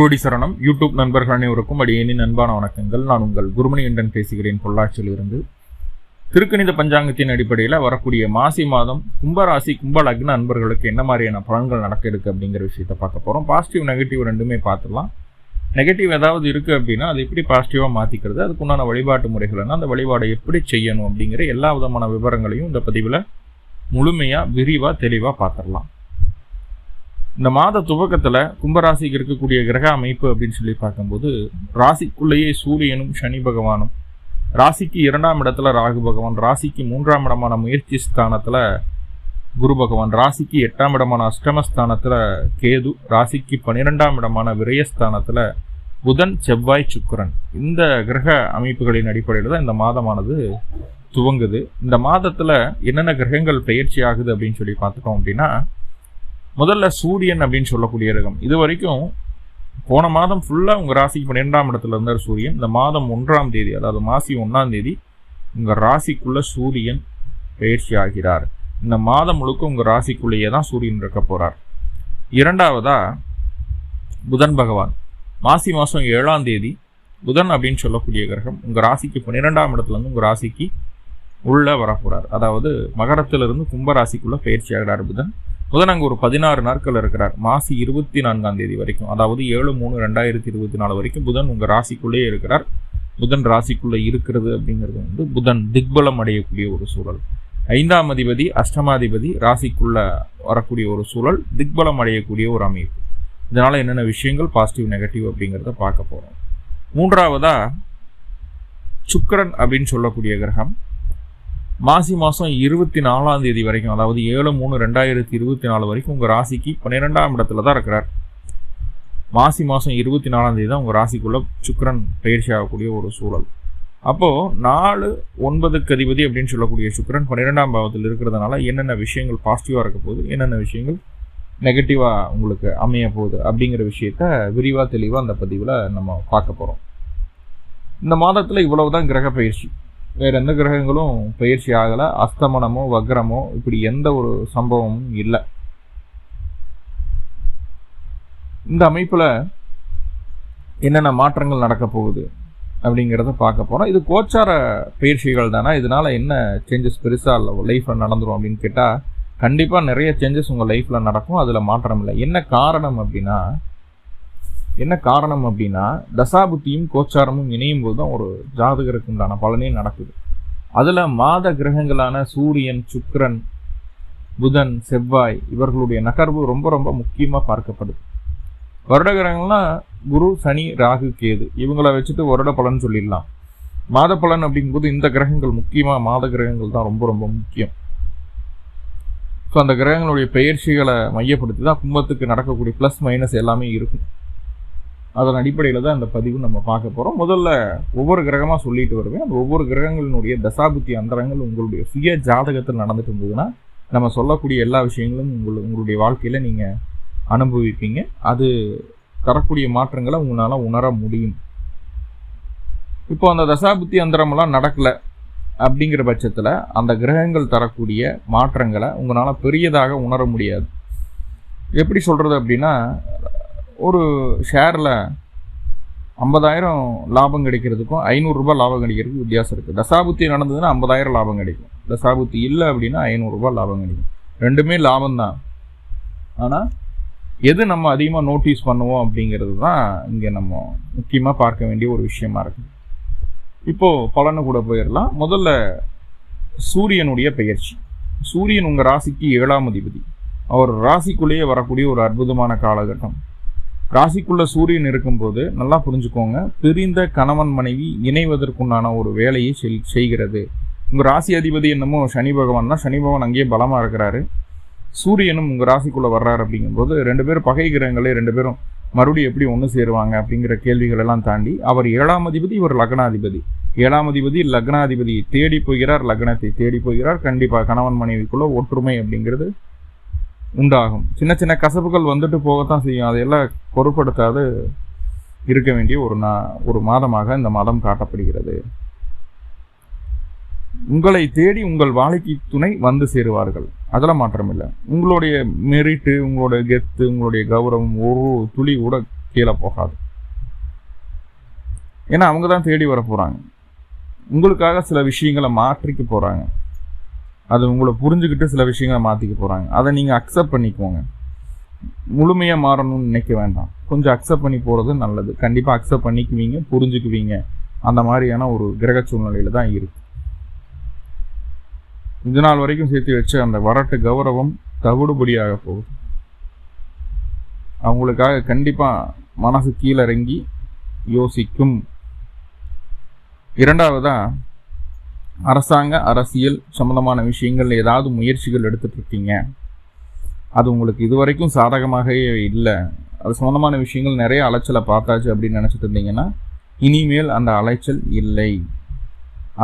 குருவடி சரணம். யூடியூப் நண்பர்கள் அனைவருக்கும் அடியேனின் அன்பான வணக்கங்கள். நான் உங்கள் குருமணி என்றன் பேசுகிறேன். பொள்ளாச்சியிலிருந்து. திருக்கணித பஞ்சாங்கத்தின் அடிப்படையில் வரக்கூடிய மாசி மாதம் கும்பராசி கும்ப லக்ன அன்பர்களுக்கு என்ன மாதிரியான பலன்கள் நடக்க இருக்கு அப்படிங்கிற விஷயத்தை பார்க்க போகிறோம் பாசிட்டிவ் நெகட்டிவ் ரெண்டுமே பார்த்துடலாம். நெகட்டிவ் ஏதாவது இருக்குது அப்படின்னா அது எப்படி பாசிட்டிவாக மாற்றிக்கிறது அதுக்குண்டான வழிபாட்டு முறைகள்னா அந்த வழிபாடை எப்படி செய்யணும் அப்படிங்கிற எல்லா விதமான விவரங்களையும் இந்த பதிவில் முழுமையாக விரிவாக தெளிவாக பார்த்துடலாம். இந்த மாத துவக்கத்தில் கும்பராசிக்கு இருக்கக்கூடிய கிரக அமைப்பு அப்படின்னு சொல்லி பார்க்கும்போது ராசிக்குள்ளேயே சூரியனும் சனி பகவானும் ராசிக்கு இரண்டாம் இடத்துல ராகு பகவான் ராசிக்கு மூன்றாம் இடமான முயற்சி ஸ்தானத்தில் குரு பகவான் ராசிக்கு எட்டாம் இடமான அஷ்டமஸ்தானத்தில் கேது ராசிக்கு பன்னிரெண்டாம் இடமான விரயஸ்தானத்தில் புதன் செவ்வாய் சுக்கிரன். இந்த கிரக அமைப்புகளின் அடிப்படையில் தான் இந்த மாதமானது துவங்குது. இந்த மாதத்தில் என்னென்ன கிரகங்கள் பயிற்சி ஆகுது அப்படின்னு சொல்லி பார்த்துட்டோம் அப்படின்னா முதல்ல சூரியன் அப்படின்னு சொல்லக்கூடிய ரகம் இது வரைக்கும் போன மாதம் ஃபுல்லாக உங்கள் ராசிக்கு பன்னிரெண்டாம் இடத்துல இருந்தார் சூரியன். இந்த மாதம் ஒன்றாம் தேதி அதாவது மாசி ஒன்றாம் தேதி உங்கள் ராசிக்குள்ள சூரியன் பயிற்சி ஆகிறார். இந்த மாதம் முழுக்க உங்கள் ராசிக்குள்ளேயே தான் சூரியன் இருக்க போகிறார் இரண்டாவதா புதன் பகவான். மாசி மாதம் ஏழாம் தேதி புதன் அப்படின்னு சொல்லக்கூடிய கிரகம் உங்கள் ராசிக்கு பன்னிரெண்டாம் இடத்துலேருந்து உங்கள் ராசிக்கு உள்ளே வரப்போகிறார் அதாவது மகரத்திலிருந்து கும்பராசிக்குள்ளே பயிற்சி ஆகிறார் புதன். புதன் அங்கே ஒரு பதினாறு நாட்கள் இருக்கிறார். மாசி இருபத்தி நான்காம் தேதி வரைக்கும் அதாவது ஏழு மூணு ரெண்டாயிரத்தி இருபத்தி நாலு வரைக்கும் புதன் உங்கள் ராசிக்குள்ளேயே இருக்கிறார். புதன் ராசிக்குள்ளே இருக்கிறது அப்படிங்கிறது வந்து புதன் திக்பலம் அடையக்கூடிய ஒரு சூழல். ஐந்தாம் அதிபதி அஷ்டமாதிபதி ராசிக்குள்ள வரக்கூடிய ஒரு சூழல் திக்பலம் அடையக்கூடிய ஒரு அமைப்பு. இதனால் என்னென்ன விஷயங்கள் பாசிட்டிவ் நெகட்டிவ் அப்படிங்கிறத பார்க்க போகிறோம் மூன்றாவதாக சுக்கரன் அப்படின்னு சொல்லக்கூடிய கிரகம். மாசி மாதம் இருபத்தி நாலாம் தேதி வரைக்கும் அதாவது ஏழு மூணு ரெண்டாயிரத்தி இருபத்தி நாலு வரைக்கும் உங்கள் ராசிக்கு பன்னிரெண்டாம் இடத்துல தான் இருக்கிறார். மாசி மாதம் இருபத்தி நாலாம் தேதி தான் உங்கள் ராசிக்குள்ளே சுக்கரன் பயிற்சி ஆகக்கூடிய ஒரு சூழல். அப்போது நாலு ஒன்பதுக்கு அதிபதி அப்படின்னு சொல்லக்கூடிய சுக்கரன் பன்னிரெண்டாம் பாவத்தில் இருக்கிறதுனால என்னென்ன விஷயங்கள் பாசிட்டிவாக இருக்க போகுது என்னென்ன விஷயங்கள் நெகட்டிவாக உங்களுக்கு அமைய போகுது அப்படிங்கிற விஷயத்த விரிவாக தெளிவாக அந்த பதிவில் நம்ம பார்க்க போகிறோம் இந்த மாதத்தில் இவ்வளவு தான் கிரக பயிற்சி. வேற எந்த கிரகங்களும் பயிற்சி ஆகலை. அஸ்தமனமோ வக்ரமோ இப்படி எந்த ஒரு சம்பவமும் இல்லை. இந்த அமைப்பில் என்னென்ன மாற்றங்கள் நடக்க போகுது அப்படிங்கிறத பார்க்க போகிறோம் இது கோச்சார பயிற்சிகள் தானே? இதனால் என்ன சேஞ்சஸ் பெருசாக லைஃப்பில் நடந்துரும் அப்படின்னு கேட்டால் கண்டிப்பாக நிறைய சேஞ்சஸ் உங்கள் லைஃப்பில் நடக்கும். அதில் மாற்றம் இல்லை. என்ன காரணம் அப்படின்னா என்ன காரணம் அப்படின்னா தசாபுத்தியும் கோச்சாரமும் இணையும் போது தான் ஒரு ஜாதகருக்கு உண்டான பலனே நடக்குது. அதில் மாத கிரகங்களான சூரியன் சுக்கரன் புதன் செவ்வாய் இவர்களுடைய நகர்வு ரொம்ப ரொம்ப முக்கியமாக பார்க்கப்படுது. வருட கிரகங்கள்லாம் குரு சனி ராகு கேது இவங்களை வச்சுட்டு வருட பலன் சொல்லிடலாம். மாத பலன் அப்படிங்கும்போது இந்த கிரகங்கள் முக்கியமாக மாத கிரகங்கள் தான் ரொம்ப ரொம்ப முக்கியம். ஸோ அந்த கிரகங்களுடைய பெயர்ச்சிகளை மையப்படுத்தி தான் கும்பத்துக்கு நடக்கக்கூடிய ப்ளஸ் மைனஸ் எல்லாமே இருக்கும். அதன் அடிப்படையில் தான் அந்த பதிவு நம்ம பார்க்க போகிறோம் முதல்ல ஒவ்வொரு கிரகமாக சொல்லிட்டு வருவேன். அந்த ஒவ்வொரு கிரகங்களினுடைய தசாபுத்தி அந்தரங்கள் உங்களுடைய சுய ஜாதகத்தில் நடந்துட்டு இருந்ததுன்னா நம்ம சொல்லக்கூடிய எல்லா விஷயங்களும் உங்கள் உங்களுடைய வாழ்க்கையில் நீங்கள் அனுபவிப்பீங்க. அது தரக்கூடிய மாற்றங்களை உங்களால் உணர முடியும். இப்போ அந்த தசாபுத்தி அந்தரமெல்லாம் நடக்கலை அப்படிங்கிற பட்சத்தில் அந்த கிரகங்கள் தரக்கூடிய மாற்றங்களை உங்களால் பெரியதாக உணர முடியாது. எப்படி சொல்கிறது அப்படின்னா ஒரு ஷேரில் ஐம்பதாயிரம் லாபம் கிடைக்கிறதுக்கும் ஐநூறுரூபா லாபம் கிடைக்கிறதுக்கும் வித்தியாசம் இருக்குது தசாபுத்தி நடந்ததுன்னா ஐம்பதாயிரம் லாபம் கிடைக்கும். தசாபுத்தி இல்லை அப்படின்னா ஐநூறுரூபா லாபம் கிடைக்கும். ரெண்டுமே லாபம் தான். ஆனால் எது நம்ம அதிகமாக நோட்டீஸ் பண்ணுவோம் அப்படிங்கிறது தான் இங்கே நம்ம முக்கியமாக பார்க்க வேண்டிய ஒரு விஷயமா இருக்குது இப்போது பலனை கூட போயிடலாம். முதல்ல சூரியனுடைய பெயர்ச்சி. சூரியன் உங்கள் ராசிக்கு ஏழாம் அதிபதி. அவர் ராசிக்குள்ளேயே வரக்கூடிய ஒரு அற்புதமான காலகட்டம். ராசிக்குள்ள சூரியன் இருக்கும்போது நல்லா புரிஞ்சுக்கோங்க. பிரிந்த கணவன் மனைவி இணைவதற்குண்டான ஒரு வேலையை செய்கிறது. உங்கள் ராசி அதிபதி என்னமோ சனி பகவான் தான். சனி பகவான் அங்கேயே பலமாக இருக்கிறாரு. சூரியனும் உங்கள் ராசிக்குள்ளே வர்றாரு அப்படிங்கும்போது ரெண்டு பேரும் பகை கிரகங்களே ரெண்டு பேரும் மறுபடியும் எப்படி ஒன்று சேருவாங்க அப்படிங்கிற கேள்விகள் எல்லாம் தாண்டி அவர் ஏழாம் அதிபதி இவர் லக்னாதிபதி. ஏழாம் அதிபதி லக்னாதிபதி தேடி போகிறார் லக்னத்தை தேடி போகிறார். கண்டிப்பாக கணவன் மனைவிக்குள்ள ஒற்றுமை அப்படிங்கிறது உண்டாகும். சின்ன சின்ன கசப்புகள் வந்துட்டு போகத்தான் செய்யும். அதையெல்லாம் பொருட்படுத்தாது இருக்க வேண்டிய ஒரு நா ஒரு மாதமாக இந்த மாதம் காட்டப்படுகிறது. உங்களை தேடி உங்கள் வாழ்க்கை துணை வந்து சேருவார்கள். அதில் மாற்றம் இல்லை உங்களுடைய மெரிட்டு உங்களுடைய கெத்து உங்களுடைய கௌரவம் ஒரு துளி கூட கீழே போகாது. ஏன்னா அவங்க தான் தேடி வர போகிறாங்க உங்களுக்காக சில விஷயங்களை மாற்றிக்க போகிறாங்க அது உங்களை புரிஞ்சுக்கிட்டு சில விஷயங்களை மாற்றிக்க போகிறாங்க அதை நீங்கள் அக்செப்ட் பண்ணிக்கோங்க. முழுமையாக மாறணும்னு நினைக்க வேண்டாம். கொஞ்சம் அக்செப்ட் பண்ணி போகிறது நல்லது. கண்டிப்பாக அக்செப்ட் பண்ணிக்குவீங்க புரிஞ்சுக்குவீங்க. அந்த மாதிரியான ஒரு கிரக சூழ்நிலையில் தான் இருக்கு. இந்த நாள் வரைக்கும் சேர்த்து வச்ச அந்த வரட்டு கௌரவம் தவிடுபடியாக போகுது. அவங்களுக்காக கண்டிப்பாக மனசு கீழிறங்கி யோசிக்கும். இரண்டாவதாக அரசாங்க அரசியல் சம்பந்தமான விஷயங்கள் ஏதாவது முயற்சிகள் எடுத்துட்டு இருக்கீங்க அது உங்களுக்கு இதுவரைக்கும் சாதகமாகவே இல்லை. அது சம்மந்தமான விஷயங்கள் நிறைய அலைச்சலை பார்த்தாச்சு அப்படின்னு நினச்சிட்டு இருந்தீங்கன்னா இனிமேல் அந்த அலைச்சல் இல்லை.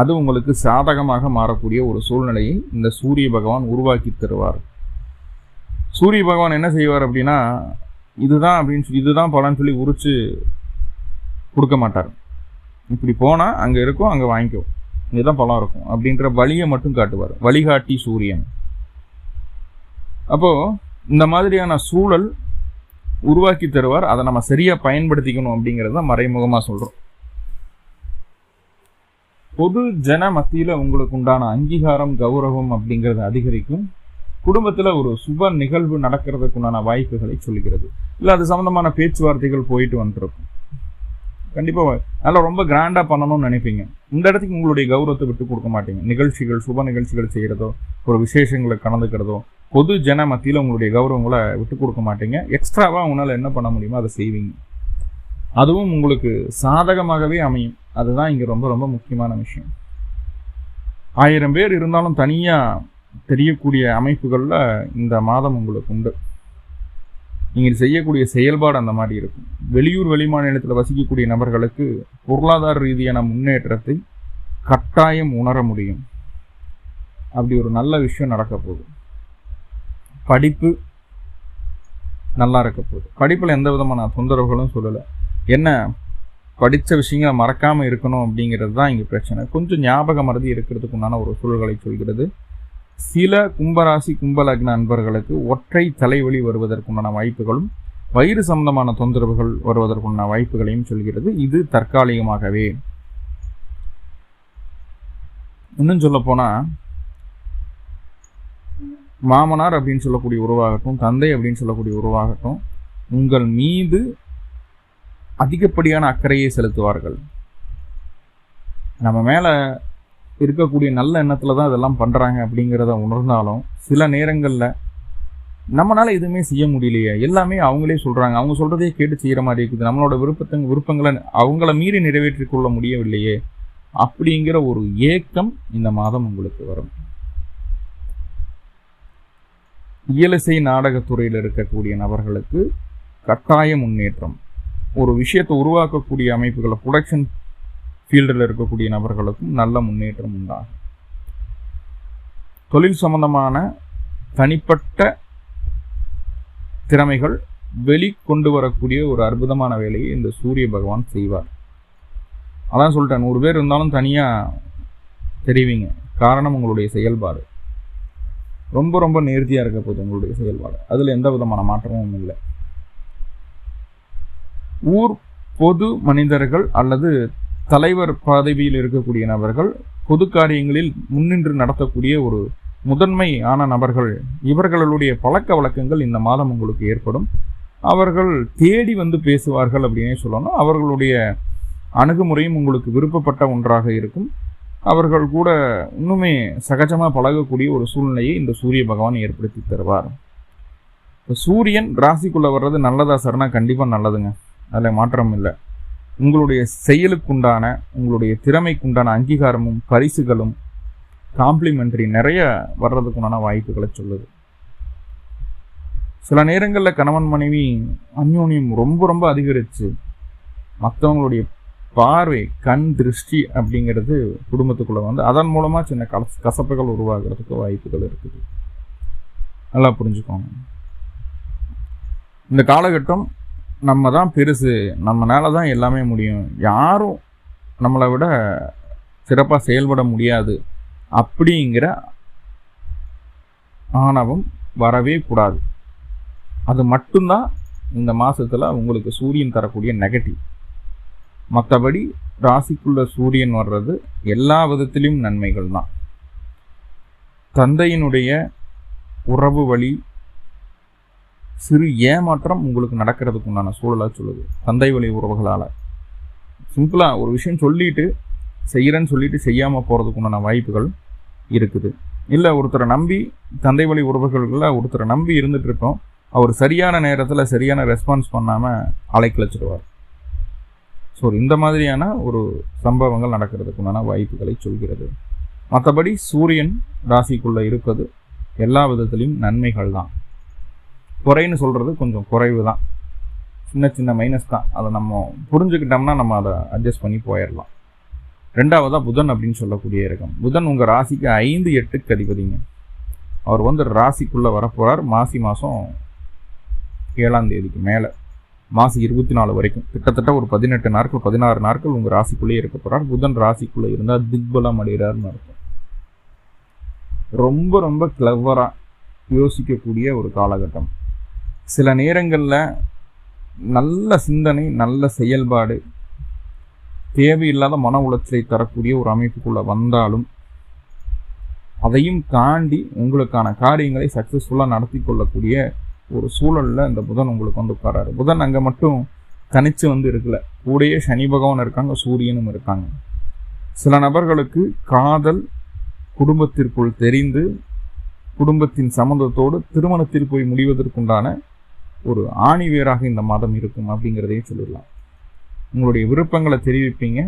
அது உங்களுக்கு சாதகமாக மாறக்கூடிய ஒரு சூழ்நிலையை இந்த சூரிய பகவான் உருவாக்கி தருவார். சூரிய பகவான் என்ன செய்வார் அப்படின்னா இதுதான் அப்படின்னு சொல்லி இதுதான் பலன்னு சொல்லி உரிச்சு கொடுக்க மாட்டார். இப்படி போனால் அங்கே இருக்கும் அங்கே வாங்கிக்கும் இதுதான் பழம் இருக்கும். அப்படின்ற வழியை மட்டும் காட்டுவார். வழிகாட்டி சூரியன். அப்போ இந்த மாதிரியான சூழல் உருவாக்கி தருவார். அதை நம்ம சரியா பயன்படுத்திக்கணும் அப்படிங்கிறத மறைமுகமா சொல்றோம். பொது ஜன மத்தியில உங்களுக்கு உண்டான அங்கீகாரம் கௌரவம் அப்படிங்கிறது அதிகரிக்கும். குடும்பத்துல ஒரு சுப நிகழ்வு நடக்கிறதுக்கு உண்டான வாய்ப்புகளை சொல்கிறது. இல்லை அது சம்மந்தமான பேச்சுவார்த்தைகள் போயிட்டு வந்துருக்கும். கண்டிப்பாக நல்லா ரொம்ப கிராண்டாக பண்ணணும்னு நினைப்பீங்க. இந்த இடத்துக்கு உங்களுடைய கௌரவத்தை விட்டு கொடுக்க மாட்டீங்க. நிகழ்ச்சிகள் சுப நிகழ்ச்சிகள் செய்கிறதோ ஒரு விசேஷங்களை கலந்துக்கிறதோ பொது ஜன மத்தியில் உங்களுடைய கௌரவங்களை விட்டு கொடுக்க மாட்டீங்க. எக்ஸ்ட்ராவாக உங்களால் என்ன பண்ண முடியுமோ அதை செய்வீங்க. அதுவும் உங்களுக்கு சாதகமாகவே அமையும். அதுதான் இங்கே ரொம்ப ரொம்ப முக்கியமான விஷயம். ஆயிரம் பேர் இருந்தாலும் தனியாக தெரியக்கூடிய அமைப்புகளில் இந்த மாதம் உங்களுக்கு உண்டு. நீங்கள் செய்யக்கூடிய செயல்பாடு அந்த மாதிரி இருக்கும். வெளியூர் வெளிமாநிலத்தில் வசிக்கக்கூடிய நபர்களுக்கு பொருளாதார ரீதியான முன்னேற்றத்தை கட்டாயம் உணர முடியும். அப்படி ஒரு நல்ல விஷயம் நடக்க போகுது. படிப்பு நல்லா இருக்க போகுது. படிப்பில் எந்த விதமான தொந்தரவுகளும் சொல்லலை. என்ன? படித்த விஷயங்களை மறக்காமல் இருக்கணும் அப்படிங்கிறது தான் இங்கே பிரச்சனை. கொஞ்சம் ஞாபக மறதி இருக்கிறதுக்கு உண்டான ஒரு சூழல்களை சொல்கிறது. சில கும்பராசி கும்பலக்ன அன்பர்களுக்கு ஒற்றை தலைவலி வருவதற்குண்டான வாய்ப்புகளும் வயிறு சம்பந்தமான தொந்தரவுகள் வருவதற்குண்டான வாய்ப்புகளையும் சொல்கிறது. இது தற்காலிகமாகவே. இன்னும் சொல்ல போனால் மாமனார் அப்படின்னு சொல்லக்கூடிய உருவாகட்டும் தந்தை அப்படின்னு சொல்லக்கூடிய உருவாகட்டும் உங்கள் மீது அதிகப்படியான அக்கறையை செலுத்துவார்கள். நம்ம மேலே இருக்கக்கூடிய நல்ல எண்ணத்தில் தான் இதெல்லாம் பண்ணுறாங்க அப்படிங்கிறத உணர்ந்தாலும் சில நேரங்களில் நம்மளால எதுவுமே செய்ய முடியலையே. எல்லாமே அவங்களே சொல்கிறாங்க அவங்க சொல்கிறதே கேட்டு செய்கிற மாதிரி இருக்குது. நம்மளோட விருப்பத்தை விருப்பங்களை அவங்கள மீறி நிறைவேற்றிக் கொள்ள முடியவில்லையே அப்படிங்கிற ஒரு ஏக்கம் இந்த மாதம் உங்களுக்கு வரும். இயலிசை நாடகத்துறையில் இருக்கக்கூடிய நபர்களுக்கு கட்டாய முன்னேற்றம். ஒரு விஷயத்தை உருவாக்கக்கூடிய அமைப்புகளை ப்ரொடக்ஷன் ஃபீல்டில் இருக்கக்கூடிய நபர்களுக்கும் நல்ல முன்னேற்றம் உண்டாகும். தொழில் சம்பந்தமான தனிப்பட்ட திறமைகள் வெளிக்கொண்டு வரக்கூடிய ஒரு அற்புதமான வேலையை இந்த சூரிய பகவான் செய்வார். அதான் சொல்லிட்டேன் நூறு பேர் இருந்தாலும் தனியாக தெரிவிங்க. காரணம் உங்களுடைய செயல்பாடு. ரொம்ப ரொம்ப நேர்த்தியாக இருக்க போகுது உங்களுடைய செயல்பாடு. அதில் எந்த விதமான மாற்றமும் இல்லை. ஊர் பொது மனிதர்கள் அல்லது தலைவர் பதவியில் இருக்கக்கூடிய நபர்கள் பொது காரியங்களில் முன்னின்று நடத்தக்கூடிய ஒரு முதன்மை ஆன நபர்கள். இவர்களுடைய பழக்க வழக்கங்கள் இந்த மாதம் உங்களுக்கு ஏற்படும். அவர்கள் தேடி வந்து பேசுவார்கள் அப்படின்னே சொல்லணும். அவர்களுடைய அணுகுமுறையும் உங்களுக்கு விருப்பப்பட்ட ஒன்றாக இருக்கும். அவர்கள் கூட இன்னுமே சகஜமாக பழகக்கூடிய ஒரு சூழ்நிலையை இந்த சூரிய பகவான் ஏற்படுத்தி தருவார். இப்போ சூரியன் ராசிக்குள்ளே வர்றது நல்லதா சார்னா கண்டிப்பாக நல்லதுங்க. அதில் மாற்றம் இல்லை உங்களுடைய செயலுக்குண்டான உங்களுடைய திறமைக்குண்டான அங்கீகாரமும் பரிசுகளும் காம்ப்ளிமெண்ட்ரி நிறைய வர்றதுக்குண்டான வாய்ப்புகளை சொல்லுது. சில நேரங்களில் கணவன் மனைவி அந்யோன்யம் ரொம்ப ரொம்ப அதிகரித்து மற்றவங்களுடைய பார்வை கண் திருஷ்டி அப்படிங்கிறது குடும்பத்துக்குள்ளே வந்து அதன் மூலமாக சின்ன கச கசப்புகள் உருவாகிறதுக்கு வாய்ப்புகள் இருக்குது. நல்லா புரிஞ்சுக்கோங்க. இந்த காலகட்டம் நம்ம தான் பெருசு. நம்மளால தான் எல்லாமே முடியும். யாரும் நம்மளை விட சிறப்பாக செயல்பட முடியாது. அப்படிங்கிற ஆணவம் வரவே கூடாது. அது மட்டும்தான் இந்த மாதத்தில் உங்களுக்கு சூரியன் தரக்கூடிய நெகட்டிவ் மற்றபடி ராசிக்குள்ள சூரியன் வர்றது எல்லா விதத்திலும் நன்மைகள் தான் தந்தையினுடைய உறவு வழி சிறு ஏமாற்றம் உங்களுக்கு நடக்கிறதுக்கு உண்டான சூழலாக சொல்லுது. தந்தை வழி உறவுகளால். சிம்பிளாக ஒரு விஷயம் சொல்லிட்டு செய்கிறேன்னு சொல்லிட்டு செய்யாமல் போகிறதுக்கு உண்டான வாய்ப்புகள் இருக்குது. இல்லை ஒருத்தரை நம்பி தந்தை வழி உறவுகளில் ஒருத்தரை நம்பி இருந்துட்டு இருப்போம் அவர் சரியான நேரத்தில் சரியான ரெஸ்பான்ஸ் பண்ணாமல் அலைக்கழிச்சிடுவார் ஸோ இந்த மாதிரியான ஒரு சம்பவங்கள் நடக்கிறதுக்கு உண்டான வாய்ப்புகளை சொல்கிறது. மற்றபடி சூரியன் ராசிக்குள்ளே இருப்பது எல்லா விதத்திலையும் நன்மைகள் தான் குறைன்னு சொல்கிறது கொஞ்சம் குறைவு தான் சின்ன சின்ன மைனஸ் தான். அதை நம்ம புரிஞ்சுக்கிட்டோம்னா நம்ம அதை அட்ஜஸ்ட் பண்ணி போயிடலாம். ரெண்டாவதாக புதன் அப்படின்னு சொல்லக்கூடிய இருக்கும் புதன் உங்கள் ராசிக்கு ஐந்து எட்டுக்கு அதிபதிங்க. அவர் வந்து ராசிக்குள்ளே வரப்போகிறார் மாசி மாதம் ஏழாம் தேதிக்கு மேலே. மாசி இருபத்தி நாலு வரைக்கும். கிட்டத்தட்ட ஒரு பதினெட்டு நாட்கள் பதினாறு நாட்கள் உங்கள் ராசிக்குள்ளேயே இருக்க போகிறார் புதன் ராசிக்குள்ளே இருந்தால் திக்பலம் அடைகிறார்னு அர்த்தம். ரொம்ப ரொம்ப கிளவராக யோசிக்கக்கூடிய ஒரு காலகட்டம். சில நேரங்களில் நல்ல சிந்தனை நல்ல செயல்பாடு தேவையில்லாத மன உளைச்சலை தரக்கூடிய ஒரு அமைப்புக்குள்ளே வந்தாலும் அதையும் தாண்டி உங்களுக்கான காரியங்களை சக்ஸஸ்ஃபுல்லாக நடத்தி கொள்ளக்கூடிய ஒரு சூழலில் இந்த புதன் உங்களுக்கு வந்து உட்காராரு புதன் அங்கே மட்டும் தனித்து வந்து இருக்கல. கூடயே சனி பகவான் இருக்காங்க சூரியனும் இருக்காங்க. சில நபர்களுக்கு காதல் குடும்பத்திற்குள் தெரிந்து குடும்பத்தின் சம்மந்தத்தோடு திருமணத்தில் போய் முடிவதற்குண்டான ஒரு ஆணிவேராக இந்த மாதம் இருக்கும் அப்படிங்கிறதையும் சொல்லிடலாம். உங்களுடைய விருப்பங்களை தெரிவிப்பீங்க.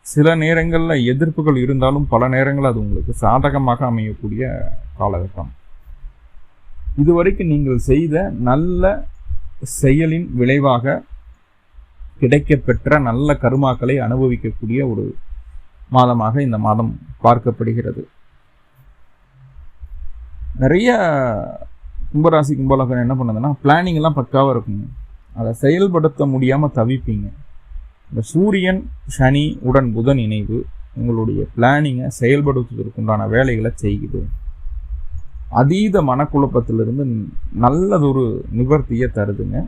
சில நேரங்களில் எதிர்ப்புகள் இருந்தாலும் பல நேரங்களில் அது உங்களுக்கு சாதகமாக அமையக்கூடிய காலகட்டம். இதுவரைக்கும் நீங்கள் செய்த நல்ல செயலின் விளைவாக கிடைக்கப்பெற்ற நல்ல கருமாக்களை அனுபவிக்கக்கூடிய ஒரு மாதமாக இந்த மாதம் பார்க்கப்படுகிறது. நிறைய கும்பராசி கும்பலகன் என்ன பண்ணுதுன்னா பிளானிங் எல்லாம் பக்காவாக இருக்குங்க. அதை செயல்படுத்த முடியாமல் தவிப்பீங்க. இந்த சூரியன் சனி உடன் புதன் இணைவு உங்களுடைய பிளானிங்கை செயல்படுத்துவதற்குண்டான வேலைகளை செய்யுது. அதீத மனக்குழப்பத்திலிருந்து நல்லதொரு நிவர்த்தியை தருதுங்க.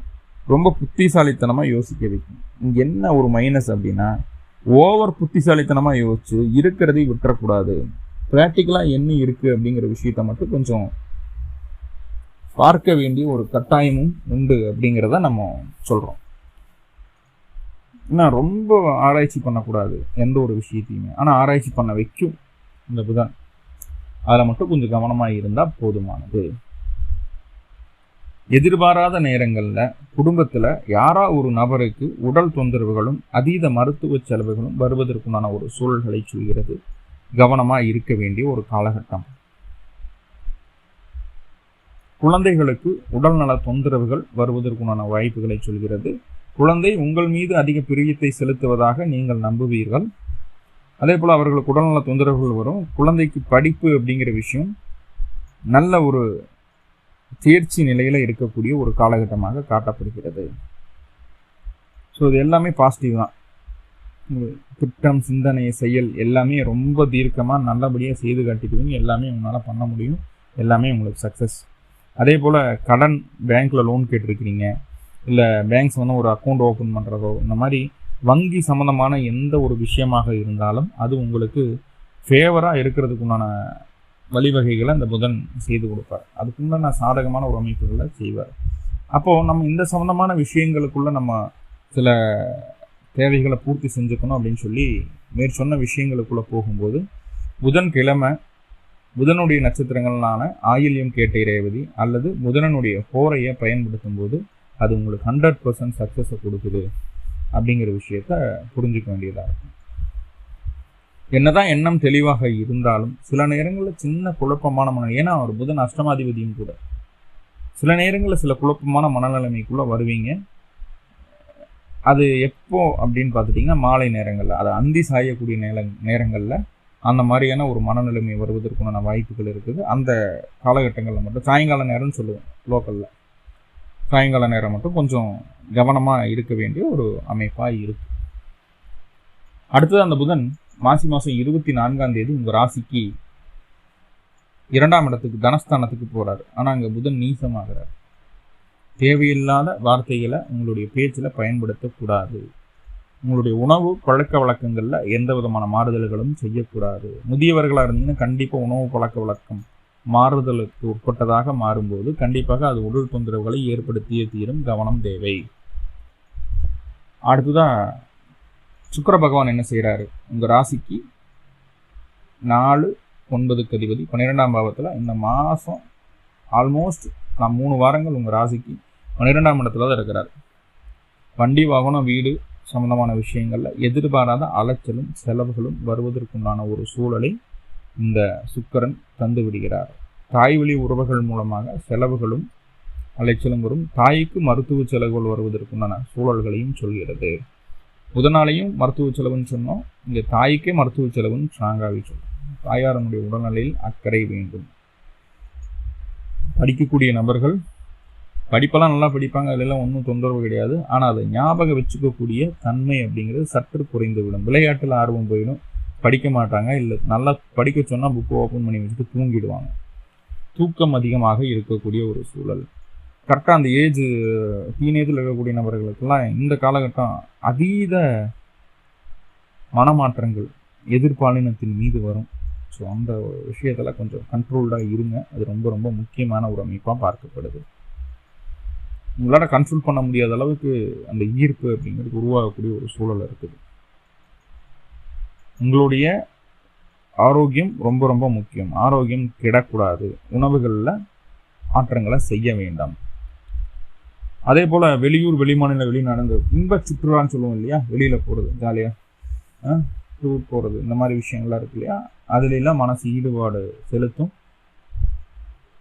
ரொம்ப புத்திசாலித்தனமாக யோசிக்க வைக்கும். இங்கே என்ன ஒரு மைனஸ் அப்படின்னா ஓவர் புத்திசாலித்தனமாக யோசிச்சு இருக்கிறதையும் விட்டுறக்கூடாது. ப்ராக்டிக்கலாக என்ன இருக்குது அப்படிங்கிற விஷயத்த மட்டும் கொஞ்சம் பார்க்க வேண்டிய ஒரு கட்டாயமும் உண்டு அப்படிங்கிறத நம்ம சொல்கிறோம் ஏன்னா ரொம்ப ஆராய்ச்சி பண்ணக்கூடாது எந்த ஒரு விஷயத்தையுமே. ஆனால் ஆராய்ச்சி பண்ண வைக்கும் இந்த புதன் அதில் மட்டும் கொஞ்சம் கவனமாக இருந்தால் போதுமானது. எதிர்பாராத நேரங்களில் குடும்பத்தில் யாரா ஒரு நபருக்கு உடல் தொந்தரவுகளும் அதீத மருத்துவ செலவுகளும் வருவதற்குண்டான ஒரு சூழல்களை சொல்கிறது. கவனமாக இருக்க வேண்டிய ஒரு காலகட்டம். குழந்தைகளுக்கு உடல்நல தொந்தரவுகள் வருவதற்குண்டான வாய்ப்புகளை சொல்கிறது. குழந்தை உங்கள் மீது அதிக பிரியத்தை செலுத்துவதாக நீங்கள் நம்புவீர்கள். அதே போல் அவர்களுக்கு உடல்நல தொந்தரவுகள் வரும். குழந்தைக்கு படிப்பு அப்படிங்கிற விஷயம் நல்ல ஒரு தேர்ச்சி நிலையில் இருக்கக்கூடிய ஒரு காலகட்டமாக காட்டப்படுகிறது. ஸோ இது எல்லாமே பாசிட்டிவ் தான். திட்டம் சிந்தனை செயல் எல்லாமே ரொம்ப தீர்க்கமாக நல்லபடியாக செய்து காட்டிக்குவீங்க எல்லாமே உங்களால் பண்ண முடியும். எல்லாமே உங்களுக்கு சக்ஸஸ் அதே போல் கடன் பேங்க்கில் லோன் கேட்டிருக்கிறீங்க இல்லை பேங்க்ஸ் வந்து ஒரு அக்கௌண்ட் ஓப்பன் பண்ணுறதோ இந்த மாதிரி வங்கி சம்மந்தமான எந்த ஒரு விஷயமாக இருந்தாலும் அது உங்களுக்கு ஃபேவராக இருக்கிறதுக்குண்டான வழிவகைகளை அந்த புதன் செய்து கொடுப்பார். அதுக்குண்டான சாதகமான ஒரு அமைப்புகளை செய்வார். அப்போது நம்ம இந்த சம்மந்தமான விஷயங்களுக்குள்ளே நம்ம சில தேவைகளை பூர்த்தி செஞ்சுக்கணும் அப்படின்னு சொல்லி மேற்சொன்ன விஷயங்களுக்குள்ளே போகும்போது புதன் கிழமை புதனுடைய நட்சத்திரங்களான ஆயில்யம் கேட்டை ரேவதி அல்லது புதனனுடைய ஹோரையை பயன்படுத்தும் போது அது உங்களுக்கு ஹண்ட்ரட் பர்சன்ட் சக்ஸஸை கொடுக்குது அப்படிங்கிற விஷயத்த புரிஞ்சுக்க வேண்டியதாக இருக்கும். என்னதான் எண்ணம் தெளிவாக இருந்தாலும் சில நேரங்களில் சின்ன குழப்பமான மன ஏன்னா அவர் புதன் அஷ்டமாதிபதியும் கூட. சில நேரங்களில் சில குழப்பமான மனநிலைமைக்குள்ளே வருவீங்க. அது எப்போ அப்படின்னு பார்த்துட்டிங்கன்னா மாலை நேரங்களில். அது அந்தி சாயக்கூடிய நேர நேரங்களில் அந்த மாதிரியான ஒரு மனநிலைமை வருவதற்குண்டான வாய்ப்புகள் இருக்குது. அந்த காலகட்டங்களில் மட்டும் சாயங்கால நேரம்னு சொல்லுவோம் லோக்கலில். சாயங்கால நேரம் மட்டும் கொஞ்சம் கவனமாக இருக்க வேண்டிய ஒரு அமைப்பாக இருக்கு. அடுத்தது அந்த புதன் மாசி மாதம் இருபத்தி நான்காம் தேதி உங்கள் ராசிக்கு இரண்டாம் இடத்துக்கு தனஸ்தானத்துக்கு போகிறாரு ஆனால் அங்கே புதன் நீசமாகிறார். தேவையில்லாத வார்த்தைகளை உங்களுடைய பேச்சில் பயன்படுத்தக்கூடாது. உங்களுடைய உணவு பழக்க வழக்கங்களில் எந்த விதமான மாறுதல்களும் செய்யக்கூடாது. முதியவர்களாக இருந்தீங்கன்னா கண்டிப்பாக உணவு பழக்க வழக்கம் மாறுதலுக்கு உட்பட்டதாக மாறும்போது கண்டிப்பாக அது உடல் தொந்தரவுகளை ஏற்படுத்தியே தீரும். கவனம் தேவை. அடுத்ததான் சுக்கர பகவான் என்ன செய்கிறாரு உங்கள் ராசிக்கு நாலு ஒன்பதுக்கு அதிபதி பன்னிரெண்டாம் பாவத்தில் இந்த மாதம் ஆல்மோஸ்ட் நான் மூணு வாரங்கள் உங்கள் ராசிக்கு பன்னிரெண்டாம் இடத்துல தான் இருக்கிறார். வண்டி வாகனம் வீடு சம்பந்தமான விஷயங்களில் எதிர்பாராத அலைச்சலும் செலவுகளும் வருவதற்குண்டான ஒரு சூழலை இந்த சுக்கரன் தந்து விடுகிறார். தாய் வழி உறவுகள் மூலமாக செலவுகளும் அலைச்சலும் வரும். தாய்க்கு மருத்துவ செலவுகள் வருவதற்குண்டான சூழல்களையும் சொல்கிறது. புதனாலையும் மருத்துவ செலவுன்னு சொன்னோம். இங்கே தாய்க்கே மருத்துவ செலவுன்னு ஸ்ட்ராங்காகவே சொல்லும் தாயாரனுடைய உடல்நிலையில் அக்கறை வேண்டும். படிக்கக்கூடிய நபர்கள் படிப்பெல்லாம் நல்லா படிப்பாங்க அதெல்லாம் ஒன்றும் தொந்தரவு கிடையாது. ஆனால் அதை ஞாபகம் வச்சுக்கக்கூடிய தன்மை அப்படிங்கிறது சற்று குறைந்து விடும் விளையாட்டில் ஆர்வம் போயிடும். படிக்க மாட்டாங்க. இல்லை நல்லா படிக்க சொன்னால் புக்கு ஓப்பன் பண்ணி வச்சுட்டு தூங்கிடுவாங்க. தூக்கம் அதிகமாக இருக்கக்கூடிய ஒரு சூழல். கரெக்டாக அந்த ஏஜ் டீனேஜில் இருக்கக்கூடிய நபர்களுக்கெல்லாம் இந்த காலகட்டம் அதீத மனமாற்றங்கள் எதிர்பாலினத்தின் மீது வரும். ஸோ அந்த விஷயத்தில் கொஞ்சம் கண்ட்ரோல்டாக இருங்க. அது ரொம்ப ரொம்ப முக்கியமான ஒரு அமைப்பாக பார்க்கப்படுது. உங்களால் கண்ட்ரோல் பண்ண முடியாத அளவுக்கு அந்த ஈர்ப்பு அப்படிங்கிறது உருவாகக்கூடிய ஒரு சூழல் இருக்குது. உங்களுடைய ஆரோக்கியம் ரொம்ப ரொம்ப முக்கியம். ஆரோக்கியம் கிடக்கூடாது. உணவுகளில் மாற்றங்களை செய்ய வேண்டாம். அதே போல் வெளியூர் வெளிமாநில வெளிநாடுங்க இன்ப சுற்றுலான்னு சொல்லுவோம் இல்லையா? வெளியில் போகிறது ஜாலியாக டூர் போகிறது இந்த மாதிரி விஷயங்கள்லாம் இருக்கு இல்லையா? அதுலெல்லாம் மனசு ஈடுபாடு செலுத்தும்.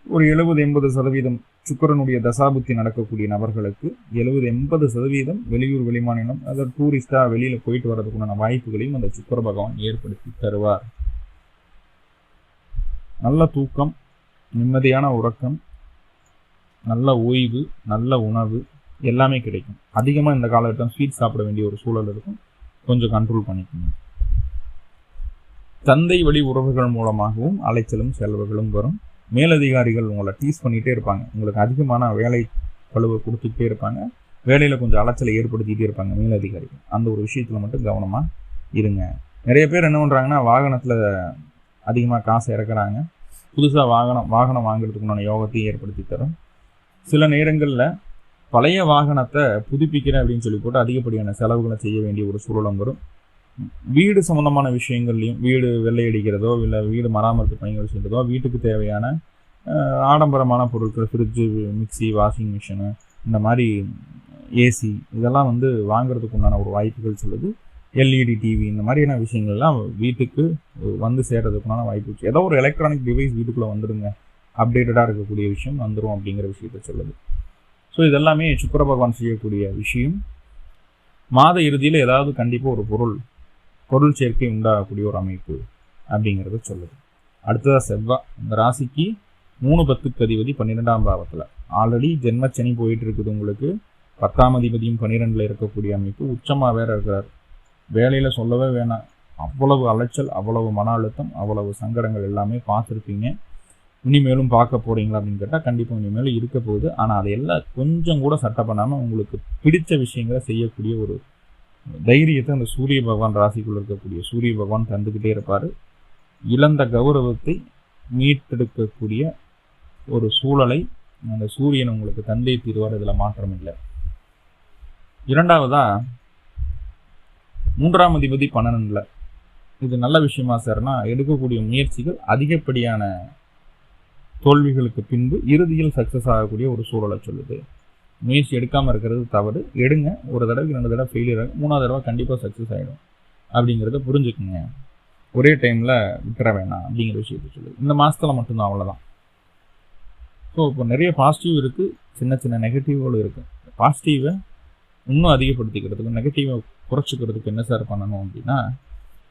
ஒரு எழுபது எண்பது சதவீதம் சுக்கரனுடைய தசாபுத்தி நடக்கக்கூடிய நபர்களுக்கு எழுபது எண்பது சதவீதம் வெளியூர் வெளிமாநிலம் அதாவது டூரிஸ்டாக வெளியில் போயிட்டு வர்றதுக்குண்டான வாய்ப்புகளையும் அந்த சுக்கர பகவான் ஏற்படுத்தி தருவார். நல்ல தூக்கம் நிம்மதியான உறக்கம் நல்ல ஓய்வு நல்ல உணவு எல்லாமே கிடைக்கும். அதிகமாக இந்த காலகட்டம் ஸ்வீட் சாப்பிட வேண்டிய ஒரு சூழல் இருக்கும். கொஞ்சம் கண்ட்ரோல் பண்ணிக்கணும் தந்தை வழி உறவுகள் மூலமாகவும் அலைச்சலும் செலவுகளும் வரும். மேலதிகாரிகள் உங்களை டீஸ் பண்ணிகிட்டே இருப்பாங்க. உங்களுக்கு அதிகமான வேலை பழுவை கொடுத்துக்கிட்டே இருப்பாங்க. வேலையில் கொஞ்சம் அலைச்சலை ஏற்படுத்திகிட்டே இருப்பாங்க மேலதிகாரிகள். அந்த ஒரு விஷயத்தில் மட்டும் கவனமாக இருங்க. நிறைய பேர் என்ன பண்ணுறாங்கன்னா வாகனத்தில் அதிகமாக காசு இறக்குறாங்க. புதுசாக வாகனம் வாகனம் வாங்குறதுக்குண்டான யோகத்தையும் ஏற்படுத்தி தரும். சில நேரங்களில் பழைய வாகனத்தை புதுப்பிக்கிறேன் அப்படின்னு சொல்லி போட்டு அதிகப்படியான செலவுகளை செய்ய வேண்டிய ஒரு சூழலும் வரும். வீடு சம்மந்தமான விஷயங்கள்லையும் வீடு வெள்ளை அடிக்கிறதோ இல்லை வீடு மராமத்து பணிகள் செய்கிறதோ வீட்டுக்கு தேவையான ஆடம்பரமான பொருட்கள் ஃப்ரிட்ஜு மிக்சி வாஷிங் மிஷினு இந்த மாதிரி ஏசி இதெல்லாம் வந்து வாங்குறதுக்கு உண்டான ஒரு வாய்ப்புகள் சொல்லுது. எல்இடி டிவி இந்த மாதிரியான விஷயங்கள்லாம் வீட்டுக்கு வந்து சேர்றதுக்குண்டான வாய்ப்பு ஏதோ ஒரு எலக்ட்ரானிக் டிவைஸ் வீட்டுக்குள்ளே வந்துடுங்க. அப்டேட்டடாக இருக்கக்கூடிய விஷயம் வந்துடும் அப்படிங்கிற விஷயத்த சொல்லுது. ஸோ இதெல்லாமே சுக்கர பகவான் செய்யக்கூடிய விஷயம். மாத இறுதியில் ஏதாவது கண்டிப்பாக ஒரு பொருள் பொருள் சேர்க்கை உண்டாகக்கூடிய ஒரு அமைப்பு அப்படிங்கிறத சொல்லுது. அடுத்ததாக செவ்வாய் இந்த ராசிக்கு மூணு பத்துக்கு அதிபதி பன்னிரெண்டாம் பாவத்தில். ஆல்ரெடி ஜென்மச்சனி போயிட்டு இருக்குது உங்களுக்கு. பத்தாம் அதிபதியும் பன்னிரெண்டில் இருக்கக்கூடிய அமைப்பு உச்சமாக வேற இருக்கிறார். வேலையில் சொல்லவே வேணாம். அவ்வளவு அலைச்சல் அவ்வளவு மன அழுத்தம் அவ்வளவு சங்கடங்கள் எல்லாமே பார்த்துருப்பீங்க. இனிமேலும் பார்க்க போகிறீங்களா அப்படின்னு கேட்டால் கண்டிப்பாக இனிமேல் இருக்க போகுது. ஆனால் அதையெல்லாம் கொஞ்சம் கூட சட்டை பண்ணாமல் உங்களுக்கு பிடித்த விஷயங்களை செய்யக்கூடிய ஒரு தைரியத்தை அந்த சூரிய பகவான் ராசிக்குள்ள இருக்கக்கூடிய சூரிய பகவான் தந்துக்கிட்டே இருப்பார். இழந்த கௌரவத்தை மீட்டெடுக்கக்கூடிய ஒரு சூழலை அந்த சூரியன் உங்களுக்கு தந்தை தீர்வார். இதில் மாற்றம் இல்லை. இரண்டாவதா மூன்றாம் அதிபதி பன்னெண்டில். இது நல்ல விஷயமா சார்னா எடுக்கக்கூடிய முயற்சிகள் அதிகப்படியான தோல்விகளுக்கு பின்பு இறுதியில் சக்ஸஸ் ஆகக்கூடிய ஒரு சூழலை சொல்லுது. முயற்சி எடுக்காமல் இருக்கிறது தவறு. எடுங்க. ஒரு தடவை ரெண்டு தடவை ஃபெயிலியர் ஆகும். மூணாவது தடவை கண்டிப்பாக சக்ஸஸ் ஆகிடும் அப்படிங்கிறத புரிஞ்சுக்குங்க. ஒரே டைமில் விட்டுற வேணாம் அப்படிங்கிற விஷயத்த சொல்லு. இந்த மாதத்தில் மட்டும்தான் அவ்வளோதான் ஸோ இப்போ நிறைய பாசிட்டிவ் இருக்குது சின்ன சின்ன நெகட்டிவ்களும் இருக்குது பாசிட்டிவை இன்னும் அதிகப்படுத்திக்கிறதுக்கு நெகட்டிவை குறைச்சிக்கிறதுக்கு என்ன சார் பண்ணணும் அப்படின்னா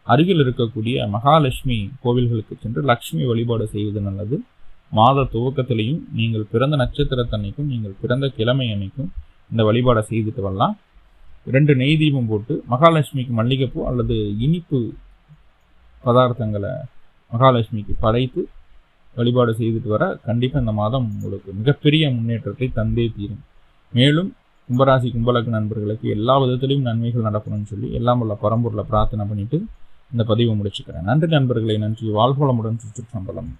அருகில் இருக்கக்கூடிய மகாலட்சுமி கோவில்களுக்கு சென்று லக்ஷ்மி வழிபாடு செய்வது நல்லது. மாத துவக்கத்திலையும் நீங்கள் பிறந்த நட்சத்திரத்தன்னைக்கும் நீங்கள் பிறந்த கிழமை அன்னைக்கும் இந்த வழிபாடை செய்துட்டு வரலாம். ரெண்டு நெய் தீபம் போட்டு மகாலட்சுமிக்கு மல்லிகைப்பூ அல்லது இனிப்பு பதார்த்தங்களை மகாலட்சுமிக்கு படைத்து வழிபாடு செய்துட்டு வர கண்டிப்பாக இந்த மாதம் உங்களுக்கு மிகப்பெரிய முன்னேற்றத்தை தந்தே தீரும். மேலும் கும்பராசி கும்பலக்கு நண்பர்களுக்கு எல்லா விதத்திலையும் நன்மைகள் நடக்கணும்னு சொல்லி எல்லாம் உள்ள பரம்பூரில் பிரார்த்தனை பண்ணிவிட்டு இந்த பதிவை முடிச்சுக்கிறேன். நன்றி நண்பர்களை நன்றி. வாழ்வளமுடன் சம்பளம்.